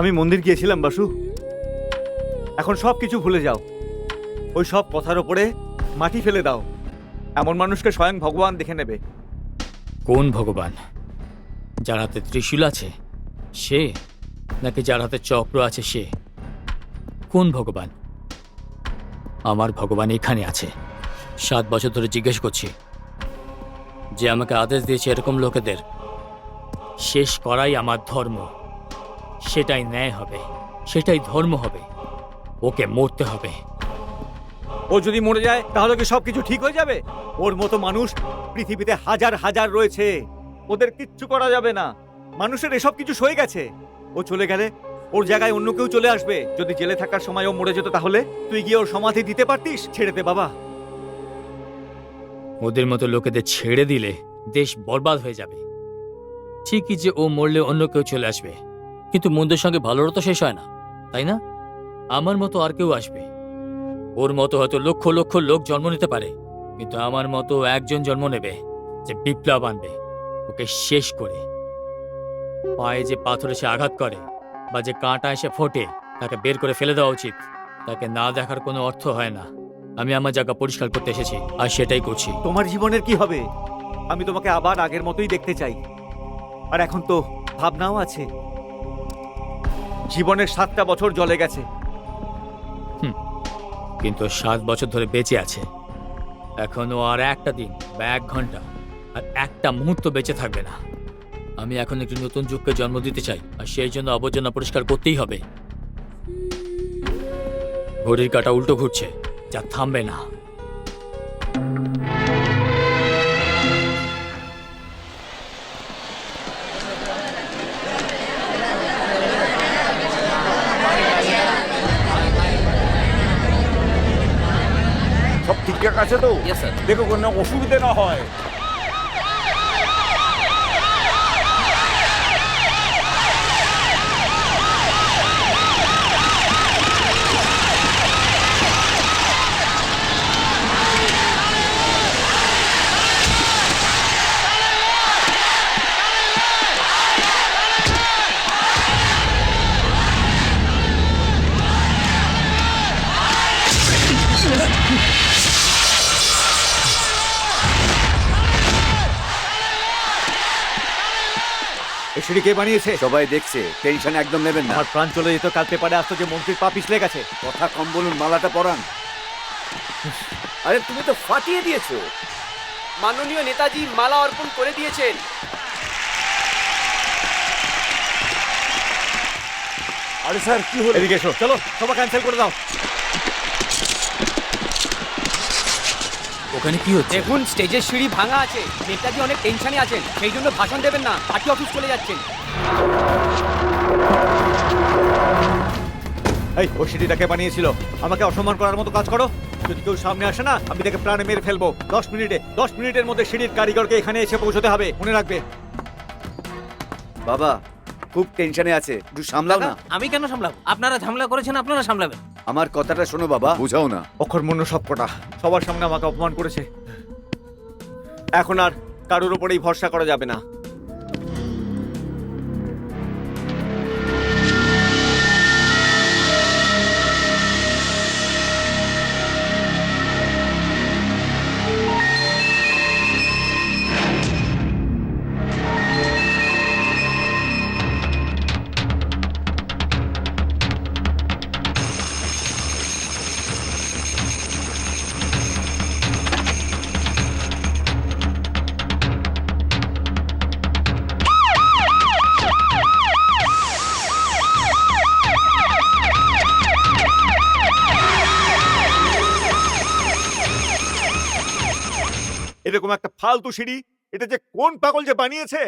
আমি মন্দির গিয়েছিলাম বাসু। এখন সব কিছু ভুলে যাও। ওই সব কথার ওপরে মাটি ফেলে দাও। এমন মানুষকে স্বয়ং ভগবান দেখে নেবে। কোন ভগবান? যার হাতে ত্রিশূল আছে, সে? নাকি যার হাতে চক্র আছে, সে? কোন ভগবান? আমার ভগবান এখানে আছে। সাত বছর ধরে জিজ্ঞেস করছি। যে আমাকে আদেশ দিয়েছে এরকম লোকেদের, শেষ করাই আমার ধর্ম। সেটাই ন্যায় হবে, সেটাই ধর্ম হবে। ওকে মরতে হবে। ও যদি মরে যায়, তাহলে কি সব কিছু ঠিক হয়ে যাবে? ওর মতো মানুষ পৃথিবীতে হাজার হাজার রয়েছে। ওদের কিচ্ছু করা যাবে না। মানুষের এসব কিছু সয়ে গেছে। ও চলে গেলে ওর জায়গায় অন্য কেউ চলে আসবে। যদি জেলে থাকার সময় ও মরে যেত তাহলে? তুই গিয়ে ওর সমাধি দিতে পারতিস? ছেড়ে দে, বাবা। ওদের মতো লোকেদের ছেড়ে দিলে দেশ বরবাদ হয়ে যাবে। ঠিকই যে ও মরলে অন্য কেউ চলে আসবে। কিন্তু মন্দের সঙ্গে ভালোরও তো শেষ হয় না, তাই না? আমার মতো আর কেউ আসবে। ওর মতো হয়তো লক্ষ লক্ষ লোক জন্ম নিতে পারে, কিন্তু আমার মতো একজন জন্ম নেবে যে বিপ্লব আনবে, ওকে শেষ করে। পায়ে যে পাথর এসে আঘাত করে বা যে কাঁটা এসে ফোটে, তাকে বের করে ফেলে দেওয়া উচিত। তাকে না দেখার কোনো অর্থ হয় না। আমি আমার জায়গা পরিষ্কার করতে এসেছি আর সেটাই করছি। তোমার জীবনের কি হবে? আমি তোমাকে আবার আগের মতোই দেখতে চাই। আর এখন তো ভাবনাও আছে। জীবনের সাতটা বছর জলে গেছে। কিন্তু সাত বছর ধরে বেঁচে আছে। এখনও আর একটা দিন বা এক ঘণ্টা আর একটা মুহূর্ত বেঁচে থাকবে না। আমি এখন একটি নতুন যুগকে জন্ম দিতে চাই আর সেই জন্য আবর্জনা পরিষ্কার করতেই হবে। ঘড়ির কাটা উল্টো ঘুরছে, যা থামবে না। আছে তো? দেখো কোনো অসুবিধে না হয়। এই সিঁড়ি কে বানিয়েছে? সবাই দেখছে টেনশন একদম নেবেন না। আমার প্রাণ চলে যেত কাল পেপারে আসতো যে মন্ত্রীর পা পিছলে গেছে। কথা কম বলুন মালাটা পরান। আরে তুমি তো ফাটিয়ে দিয়েছ। মাননীয় নেতাজি মালা অর্পণ করে দিয়েছেন। আরে স্যার কি হলো? এদিকে এসো। চলো সবা ক্যান্সেল করে দাও। ওখানে কি হচ্ছে? দেখুন স্টেজের সিঁড়ি ভাঙা আছে। নেতাজি অনেক টেনশনে আছেন সেই জন্য ভাষণ দেবেন না। পার্টি অফিস চলে যাচ্ছেন। এই ওই সিঁড়িটাকে বানিয়েছিল। আমাকে অসম্মান করার মতো কাজ করো। যদি কেউ সামনে আসে না আমি তাকে প্রাণে মেরে ফেলব। দশ মিনিটে দশ মিনিটের মধ্যে সিঁড়ির কারিগরকে এখানে এসে পৌঁছতে হবে। মনে রাখবে। বাবা খুব টেনশনে আছে। একটু সামলাও না। আমি কেন সামলাবো? আপনারা ঝামেলা করেছেন আপনারা সামলাবেন। আমার কথাটা শোনো বাবা। বুঝাও না। অক্ষর মুন্ন সব কটা সবার সামনে আমাকে অপমান করেছে। এখন আর কারোর উপরেই ভরসা করা যাবে না। ফালতু সিঁড়ি এটা যে কোন পাগল যে বানিয়েছে?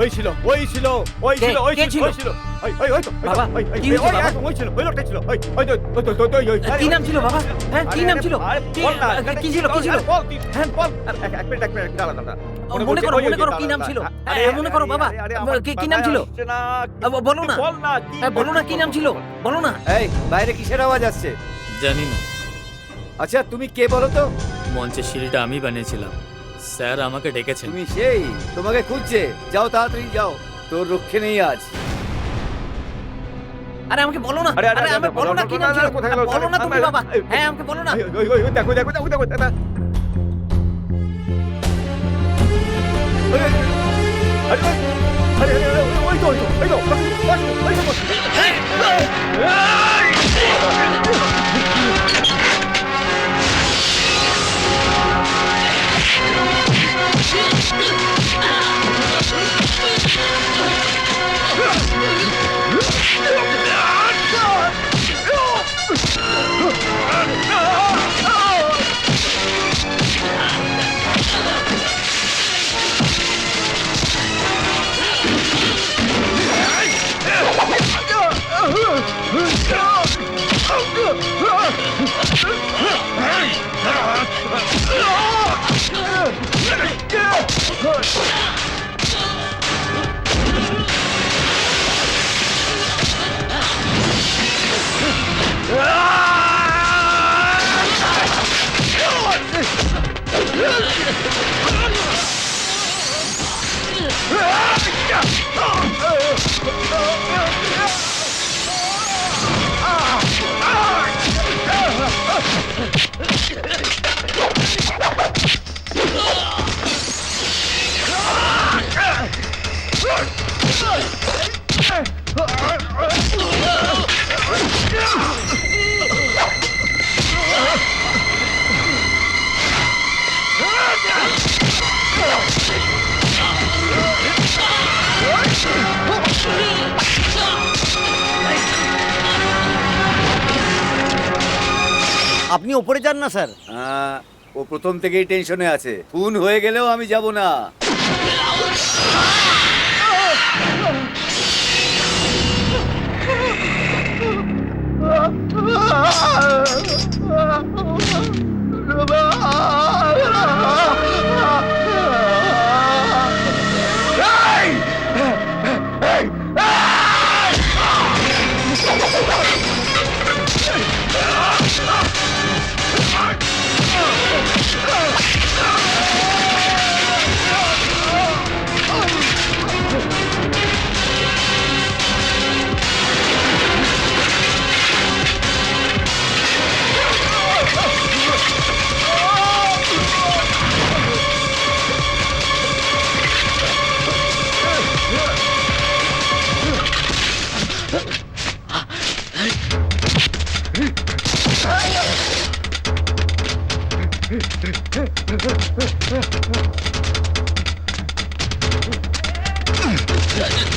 ওই ছিল ওই ছিল ওই ছিল ওই ছিল? ওই ছিল। ছিল? ওই ছিল ওই ওই ওই তো, ওই তো, বাবা, ওই, ওই, কি হয়েছে বাবা? ওই ছিল ওই লোকটা ছিল ওই ওই ওই ওই ওই, ওই, কি নাম ছিল বাবা হ্যাঁ কি নাম ছিল কি- বল না, এখানে কি ছিল কি ছিল আরে, বল, তুই, হ্যাঁ, বল। এক এক মিনিট এক মিনিট দাঁড়া দাঁড়া মনে করো, মনে করো, কি নাম ছিল? হ্যাঁ, মনে করো, বাবা। আরে, আরে, আবার আমার কি- কি নাম ছিল? আসছে না। আ, বলো না। তুই বল না কি হ্যাঁ বলো না কি নাম ছিল বলো না এই বাইরে কিসের আওয়াজ আসছে জানি না আচ্ছা তুমি কে বলো তো মঞ্চের সিঁড়িটা আমি বানিয়েছিলাম স্যার আমাকে ডেকেছেন তুমি সেই তোমাকে খুঁজছে যাও তাড়াতাড়ি যাও তোর রক্ষে নেই আজ আরে আমাকে বলো না আরে, আরে, আরে আরে, আমাকে বলো না কি বলো নাম না, ছিল কোথায় গেল? বলো না তুমি আরে, বাবা এই, হ্যাঁ আমাকে বলো না ওই, ওই, ওই, ওই, দেখো দেখো দেখো দেখো দাদা আরে, আরে, আরে, আরে, আরে, ওই তো, ওই তো, ওই তো, Ah! আপনি ওপরে যান না, স্যার। ও প্রথম থেকেই টেনশনে আছে। খুন হয়ে গেলেও আমি যাব না।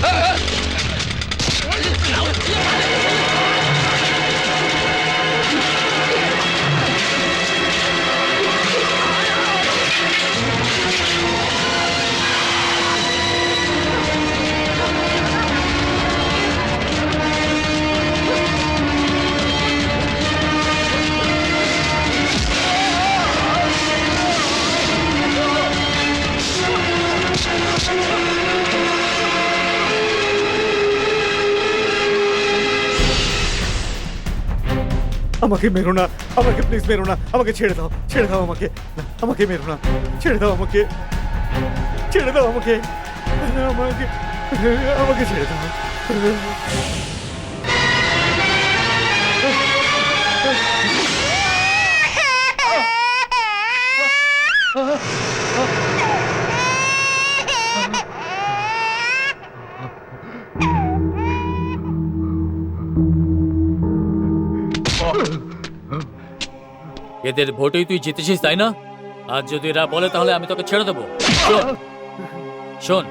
Ah! আমাকে মেরো না, আমাকে প্লিজ মেরো না, আমাকে ছেড়ে দাও ছেড়ে দাও আমাকে। আমাকে মেরো না, ছেড়ে দাও আমাকে। ছেড়ে দাও আমাকে আমাকে আমাকে ছেড়ে দাও। এদের ভোটেই তুই জিতেছিস, তাই না? আর যদি এরা বলে, তাহলে আমি তোকে ছেড়ে দেবো। শোন শোন,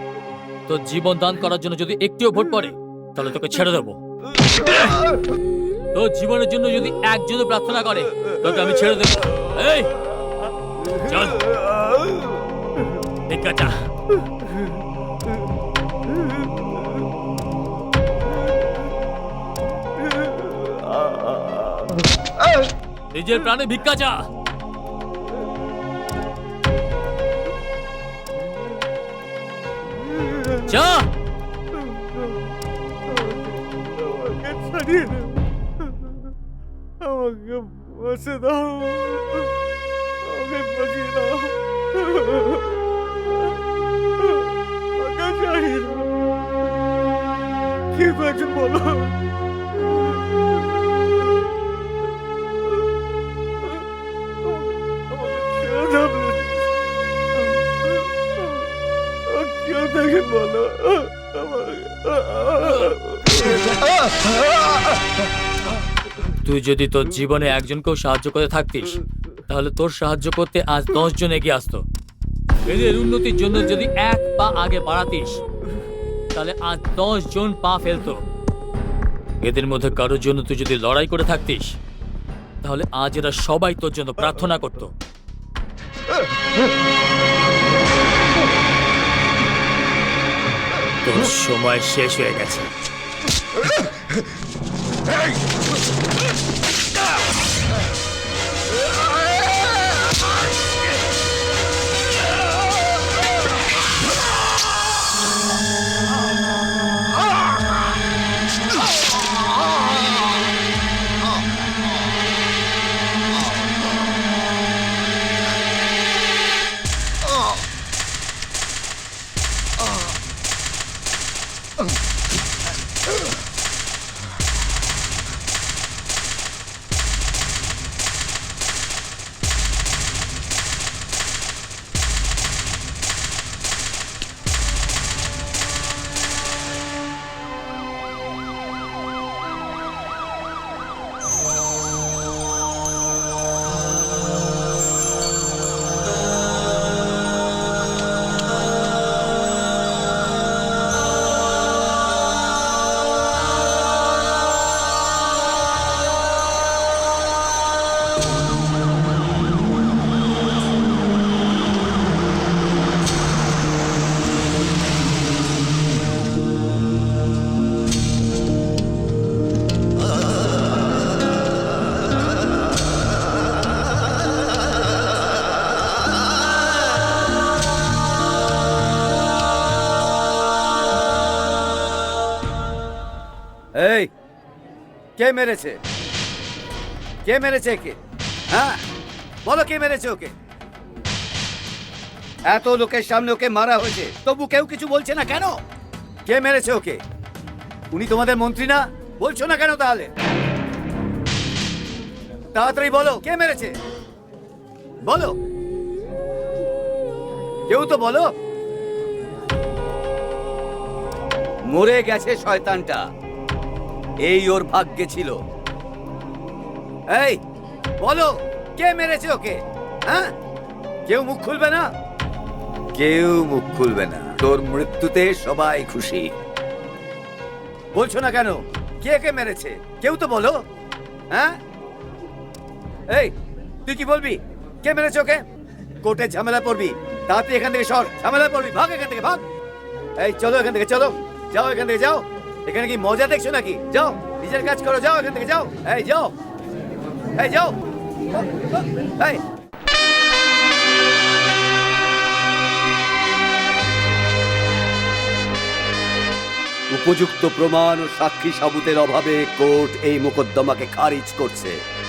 তোর জীবন দান করার জন্য যদি একটিও ভোট পড়ে, তাহলে তোকে ছেড়ে দেবো। তোর জীবনের জন্য যদি একজনও প্রার্থনা করে, তোকে আমি ছেড়ে দেবো। এই, চল। ঠিক আছে। নিজের প্রাণে ভিক্ষা চা চা আমাকে ছাড়িয়ে দাও আমাকে বসে দাও আমাকে বসিয়ে দাও আমাকে ছাড়িয়ে দাও কি হয়েছে বলো তুই যদি তোর জীবনে একজনকেও সাহায্য করে থাকতিস, তাহলে তোর সাহায্য করতে আজ দশ জন এগিয়ে আসতো। এদের উন্নতির জন্য যদি এক পা আগে বাড়াতিস, তাহলে আজ দশ জন পা ফেলতো। এদের মধ্যে কারোর জন্য তুই যদি লড়াই করে থাকতিস, তাহলে আজ এরা সবাই তোর জন্য প্রার্থনা করত। সময় শেষ হয়ে গেছে। Hey! এই, কে মেরেছে? কে মেরেছে কে হ্যাঁ বলো কে মেরেছে ওকে? এত লোকের সামনে ওকে মারা হয়েছে, তবু কেউ কিছু বলছে না কেন? কে মেরেছে ওকে? উনি তোমাদের মন্ত্রী না? বলছো না কেন তাহলে? তাড়াতাড়ি বলো, কে মেরেছে? বলো। কেউ তো বলো। মরে গেছে শয়তানটা। এই ওর ভাগ্যে ছিল। এই বলো কে মেরেছে ওকে? হ্যাঁ? কেউ মুখ খুলবে না? কেউ মুখ খুলবে না। তোর মৃত্যুতে সবাই খুশি। বলছো না কেন? কে কে মেরেছে? কেউ তো বলো। হ্যাঁ? এই তুই কি বলবি? কে মেরেছে ওকে? কোর্টে ঝামেলা পড়বি তাড়াতাড়ি এখান থেকে সর। ঝামেলা পড়বি ভাগ এখান থেকে ভাগ। এই চলো এখান থেকে চলো। যাও এখান থেকে যাও। এখানে কি মজা দেখছ নাকি? যাও, নিজের কাজ করো, যাও এখান থেকে, যাও। এই যাও। এই যাও। এই। উপযুক্ত প্রমাণ ও সাক্ষী সাবুতের অভাবে কোর্ট এই মোকদ্দমাকে খারিজ করছে।